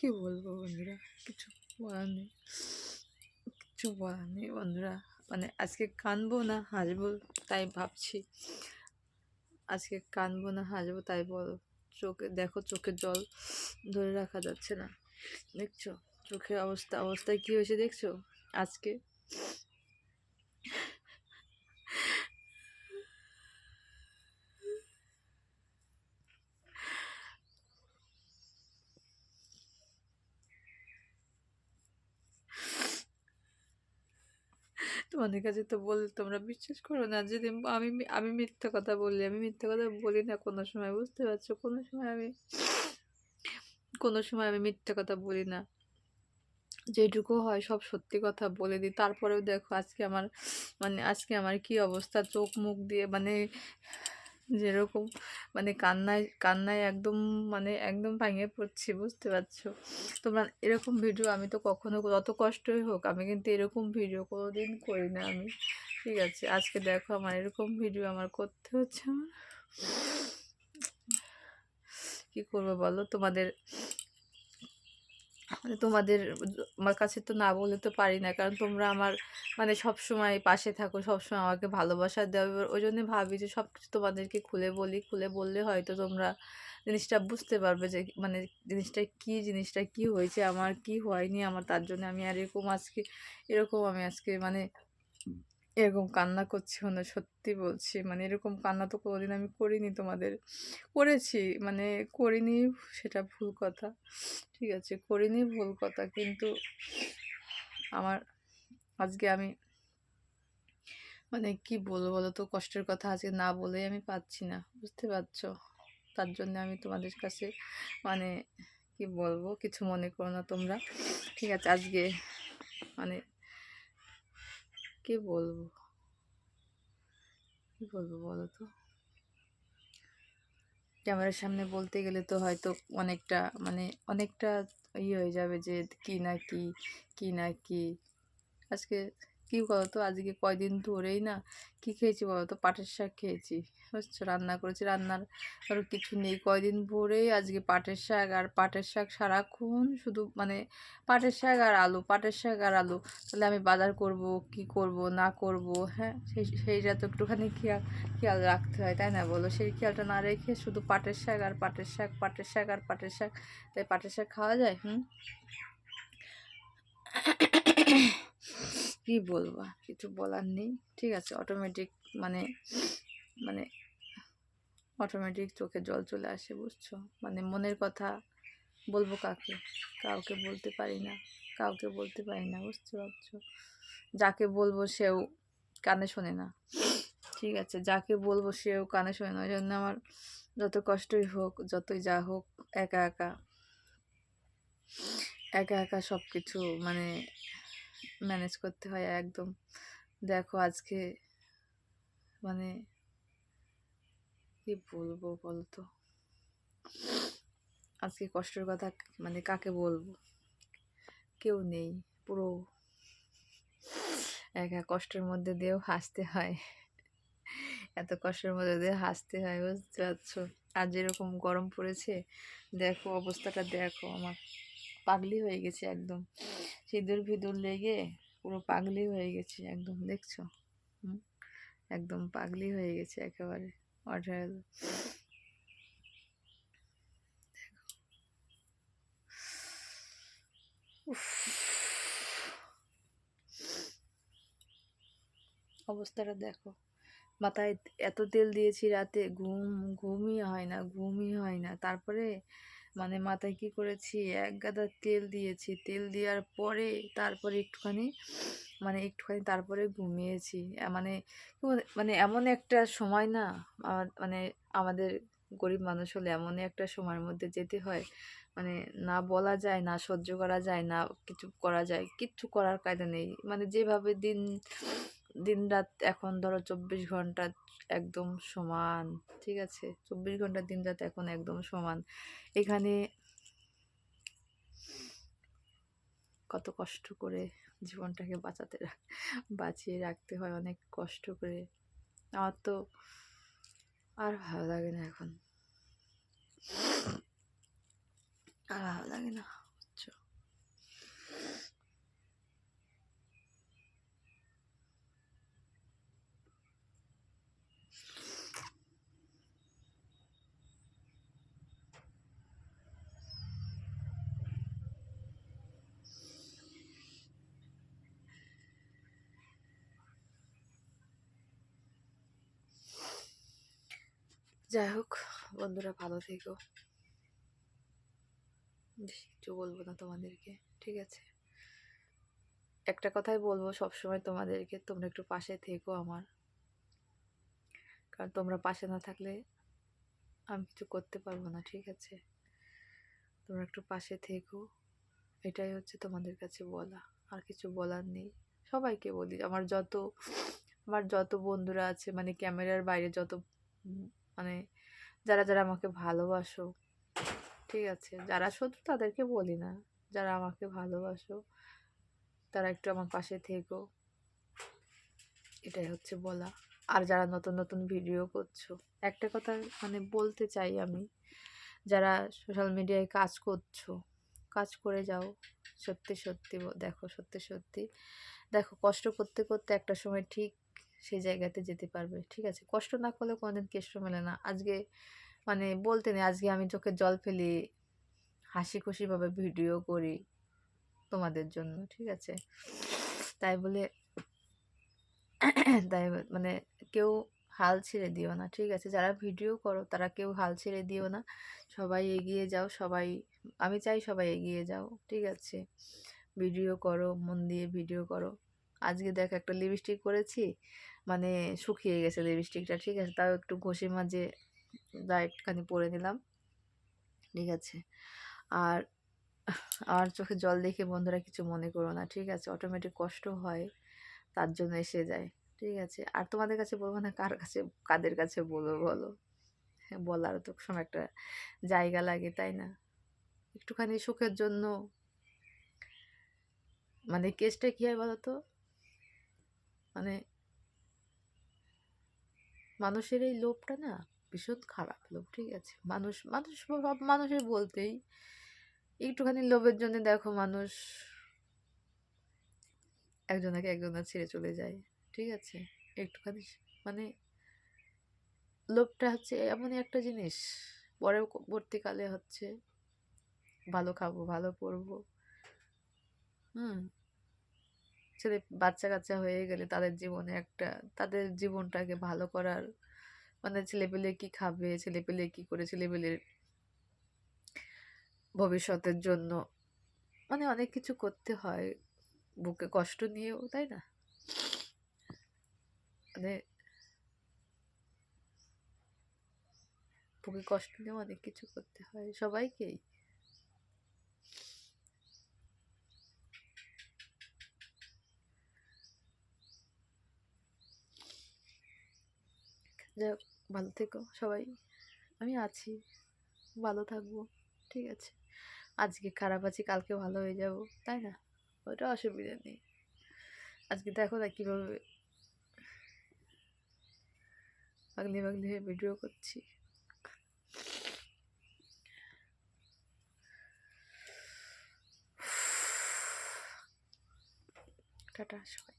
কি বলব বন্ধুরা? কিছু বলার নেই। কিছু বলার নেই বন্ধুরা। মানে আজকে কানবো না হাসবো তাই ভাবছি। আজকে কানবো না হাসবো তাই বলো, চোখে দেখো চোখের জল ধরে রাখা যাচ্ছে না। দেখছ? চোখের অবস্থা, অবস্থায় কি হয়েছে দেখছ? আজকে তোমাদের কাছে তো বল, তোমরা বিশ্বাস করো না যদি আমি আমি মিথ্যা কথা বলি, আমি মিথ্যা কথা বলি না কোনো সময়, বুঝতে পারছ? কোনো সময় আমি, কোনো সময় আমি মিথ্যা কথা বলি না। যেটুকু হয় সব সত্যি কথা বলে দিই। তারপরেও দেখো আজকে আমার মানে আজকে আমার কি অবস্থা? চোখ মুখ দিয়ে মানে যেরকম মানে কান্নায় কান্নায় একদম মানে একদম ভাঙে পড়ছি, বুঝতে পারছ? তোমরা এরকম ভিডিও আমি তো কখনো যত কষ্টই হোক, আমি কিন্তু এরকম ভিডিও কোনোদিন করি না আমি। ঠিক আছে, আজকে দেখো আমার এরকম ভিডিও আমার করতে হচ্ছে আমার। কী করব বলো? তোমাদের তোমাদের আমার কাছে তো না বলে তো পারি না, কারণ তোমরা আমার মানে সব সময় পাশে থাকো, সব সময় আমাকে ভালোবাসা দেওয়া এবার ওই জন্য ভাবি যে সব কিছু তোমাদেরকে খুলে বলি, খুলে বললে হয়তো তোমরা জিনিসটা বুঝতে পারবে যে মানে জিনিসটা কি জিনিসটা কি হয়েছে, আমার কি হয়নি, আমার তার জন্য আমি আর এরকম আজকে, এরকম আমি আজকে মানে এরকম কান্না করছি মানে সত্যি বলছি। মানে এরকম কান্না তো কোনোদিন আমি করিনি তোমাদের। করেছি মানে করিনি সেটা ভুল কথা। ঠিক আছে, করিনি ভুল কথা, কিন্তু আমার আজকে আমি মানে কি বলব বলো তো? কষ্টের কথা আজকে না বলেই আমি পাচ্ছি না, বুঝতে পারছ? তার জন্য আমি তোমাদের কাছে মানে কি বলব, কিছু মনে করো না তোমরা। ঠিক আছে, আজকে মানে কি বলব? কি বলব বলো তো? ক্যামেরার সামনে বলতে গেলে তো হয়তো অনেকটা মানে অনেকটা ইয়ে হয়ে যাবে যে কি না কি কি না কি। আজকে কী বলতো? আজকে কয়দিন ধরেই না কী খেয়েছি বলতো? পাটের শাক খেয়েছি। বুঝছ রান্না করেছি। রান্নার আর কিছু নেই। কয়দিন ভরেই আজকে পাটের শাক। আর পাটের শাক সারাক্ষণ শুধু মানে পাটের শাক আর আলু, পাটের শাক আর আলু। তাহলে আমি বাজার করব, কি করব, না করব? হ্যাঁ সেই, সেইটা তো একটুখানি খেয়াল খেয়াল রাখতে হয়, তাই না বলো? সেই খেয়ালটা না রেখে শুধু পাটের শাক আর পাটের শাক পাটের শাক আর পাটের শাক। তাই পাটের শাক খাওয়া যায়? হুম? কি বলব? কিছু বলার নেই। ঠিক আছে অটোমেটিক মানে মানে অটোমেটিক চোখে জল চলে আসে, বুঝছ? মানে মনের কথা বলব কাকে? কাউকে বলতে পারি না। কাউকে বলতে পারি না, বুঝতে পারছ? যাকে বলব সেও কানে শোনে না। ঠিক আছে, যাকে বলব সেও কানে শোনে না। ওই জন্য আমার যত কষ্টই হোক, যতই যা হোক, একা একা একা একা সব কিছু মানে ম্যানেজ করতে হয় একদম। দেখো আজকে মানে কি বলব বলতো? আজকে কষ্টের কথা মানে কাকে বলব? কেউ নেই, পুরো একা কষ্টের মধ্যে দিয়েও হাসতে হয়। এত কষ্টের মধ্যে দিয়ে হাসতে হয়, বুঝতে পারছ? আর যেরকম গরম পড়েছে, দেখো অবস্থাটা দেখো আমার। পাগলি হয়ে গেছে একদম। সিঁদুর ভিদুর লেগে পুরো পাগলি হয়ে গেছে একদম, দেখছ? একদম পাগলি হয়ে গেছে একেবারে, অঢেল। অবস্থাটা দেখো। মাথায় এত তেল দিয়েছি রাতে, ঘুম, ঘুমই হয় না, ঘুমই হয় না। তারপরে মানে মাথায় কি করেছি? এক গাদা তেল দিয়েছি। তেল দেওয়ার পরে তারপরে একটুখানি মানে একটুখানি তারপরে ঘুমিয়েছি। মানে মানে এমন একটা সময় না মানে আমাদের গরিব মানুষ হলে এমন একটা সময়ের মধ্যে যেতে হয়। মানে না বলা যায়, না সহ্য করা যায়, না কিছু করা যায়, কিচ্ছু করার কায়দা নেই। মানে যেভাবে দিন দিন রাত এখন ধরো চব্বিশ ঘণ্টা একদম সমান, ঠিক আছে? চব্বিশ ঘণ্টা দিন রাত এখন একদম সমান। এখানে কত কষ্ট করে জীবনটাকে বাঁচাতে বাঁচিয়ে রাখতে হয়, অনেক কষ্ট করে। আমার তো আর ভালো লাগে না এখন। আর ভালো লাগে না যাই হোক, বন্ধুরা ভালো থেকো। কিছু বলব না তোমাদেরকে, ঠিক আছে? একটা কথাই বলব সবসময় তোমাদেরকে, তোমরা একটু পাশে থেকো আমার। কারণ তোমরা পাশে না থাকলে আমি কিছু করতে পারব না, ঠিক আছে? তোমরা একটু পাশে থেকো, এটাই হচ্ছে তোমাদের কাছে বলা। আর কিছু বলার নেই। সবাইকে বলি, আমার যত আমার যত বন্ধুরা আছে মানে ক্যামেরার বাইরে যত মানে যারা যারা আমাকে ভালোবাসো, ঠিক আছে? যারা শত্রু তাদেরকে বলি না, যারা আমাকে ভালোবাসো, তারা একটু আমার পাশে থেকো। এটাই হচ্ছে বলা। আর যারা নতুন নতুন ভিডিও করছ, একটা কথা মানে বলতে চাই আমি, যারা সোশ্যাল মিডিয়ায় কাজ করছ, কাজ করে যাও, সত্যি সত্যি, দেখো সত্যি সত্যি। দেখো, কষ্ট করতে করতে একটা সময় ঠিক সেই জায়গাতে যেতে পারবে। ঠিক আছে? কষ্ট না করলে কোনোদিন কেষ্ট মেলে না। আজকে মানে বলতে নেই, আজকে আমি চোখে জল ফেলি, হাসি খুশিভাবে ভিডিও করি তোমাদের জন্য। ঠিক আছে? তাই বলে তাই মানে কেউ হাল ছেড়ে দিও না। ঠিক আছে? যারা ভিডিও করো, তারা কেউ হাল ছেড়ে দিও না। সবাই এগিয়ে যাও, সবাই, আমি চাই সবাই এগিয়ে যাও। ঠিক আছে? ভিডিও করো, মন দিয়ে ভিডিও করো। আজকে দেখ একটা লিপস্টিক করেছি মানে শুকিয়ে গেছে লিপস্টিকটা ঠিক আছে? তাও একটু ঘষে মাঝে যা একটুখানি পরে নিলাম ঠিক আছে? আর আমার চোখে জল দেখে বন্ধুরা কিছু মনে করো না ঠিক আছে? অটোমেটিক কষ্ট হয় তার জন্য এসে যায় ঠিক আছে? আর তোমাদের কাছে বলব না কার কাছে কাদের কাছে বলব বলো? হ্যাঁ, বলার তো সময় একটা জায়গা লাগে তাই না? একটুখানি সুখের জন্য মানে কেসটা কী হয় বলো তো মানে মানুষের এই লোভটা না ভীষণ খারাপ লোভ, ঠিক আছে? মানুষ মানুষ সব মানুষের বলতেই একটুখানি লোভের জন্য দেখো মানুষ একজনাকে একজনা ছেড়ে চলে যায়, ঠিক আছে? একটুখানি মানে লোভটা হচ্ছে এমনই একটা জিনিস। পরবর্তীকালে হচ্ছে ভালো খাব, ভালো পরবো। হুম। ছেলে বাচ্চা কাচ্চা হয়ে গেলে তাদের জীবনে একটা, তাদের জীবনটাকে ভালো করার মানে ছেলেপেলে কি খাবে ছেলেপেলে কি করে ছেলেপেলের ভবিষ্যতের জন্য মানে অনেক কিছু করতে হয়, বুকে কষ্ট নিয়েও, তাই না? মানে বুকে কষ্ট নিয়েও অনেক কিছু করতে হয়, সবাইকেই। যাই হোক ভালো থেকো সবাই। আমি আছি, ভালো থাকব, ঠিক আছে। আজকে খারাপ আছি কালকে ভালো হয়ে যাব, তাই না? ওটা অসুবিধা নেই। আজকে দেখো না কীভাবে পাগলি পাগলি হয়ে ভিডিও করছি। টাটা, সবাই।